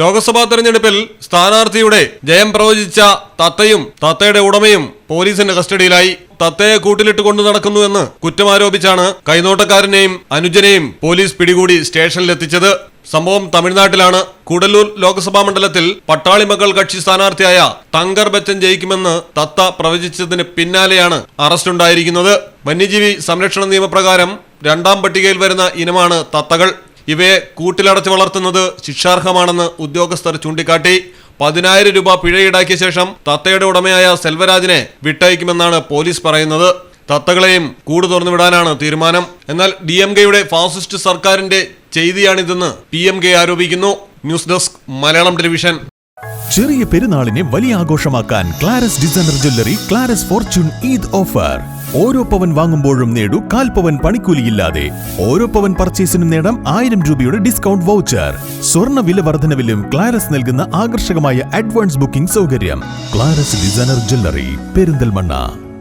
ലോക്സഭാ തെരഞ്ഞെടുപ്പിൽ സ്ഥാനാർത്ഥിയുടെ ജയം പ്രവചിച്ച തത്തയും തത്തയുടെ ഉടമയും പോലീസിന്റെ കസ്റ്റഡിയിലായി. തത്തയെ കൂട്ടിലിട്ട് കൊണ്ടു നടക്കുന്നുവെന്ന് കുറ്റമാരോപിച്ചാണ് കൈനോട്ടക്കാരനെയും അനുജനെയും പോലീസ് പിടികൂടി സ്റ്റേഷനിലെത്തിച്ചത്. സംഭവം തമിഴ്നാട്ടിലാണ്. കൂടല്ലൂർ ലോക്സഭാ മണ്ഡലത്തിൽ പട്ടാളിമകൾ കക്ഷി സ്ഥാനാർത്ഥിയായ തങ്കർ ബച്ചൻ ജയിക്കുമെന്ന് തത്ത പ്രവചിച്ചതിന് പിന്നാലെയാണ് അറസ്റ്റ് ഉണ്ടായിരിക്കുന്നത്. വന്യജീവി സംരക്ഷണ നിയമപ്രകാരം രണ്ടാം പട്ടികയിൽ വരുന്ന ഇനമാണ് തത്തകൾ. ഇവയെ കൂട്ടിലടച്ച് വളർത്തുന്നത് ശിക്ഷാർഹമാണെന്ന് ഉദ്യോഗസ്ഥർ ചൂണ്ടിക്കാട്ടി. പതിനായിരം രൂപ പിഴ ഈടാക്കിയ ശേഷം തത്തയുടെ ഉടമയായ സെൽവരാജിനെ വിട്ടയക്കുമെന്നാണ് പോലീസ് പറയുന്നത്. തത്തകളെയും കൂട് തുറന്നു വിടാനാണ് തീരുമാനം. എന്നാൽ ഡി എം കെയുടെ ഫാസിസ്റ്റ് സർക്കാരിന്റെ ചെയ്തിയാണിതെന്ന് പി എം കെ ആരോപിക്കുന്നു. News desk Malayalam television. ചെറിയ പെരുന്നാളിനെ വലിയ ആഘോഷമാക്കാൻ Claras designer jewellery Claras fortune Eid offer. ഓരോ പവൻ വാങ്ങുമ്പോഴും നേടൂ കാൽ പവൻ പണിക്കൂലിയില്ലാതെ. ഓരോ പവൻ പർച്ചേസിനും നേടാം ആയിരം രൂപയുടെ ഡിസ്കൗണ്ട് വൗച്ചർ. സ്വർണ വില വർധനവിലും ക്ലാരസ് നൽകുന്ന ആകർഷകമായ അഡ്വാൻസ് ബുക്കിംഗ് സൗകര്യം. Claras designer jewellery Perinthalmanna.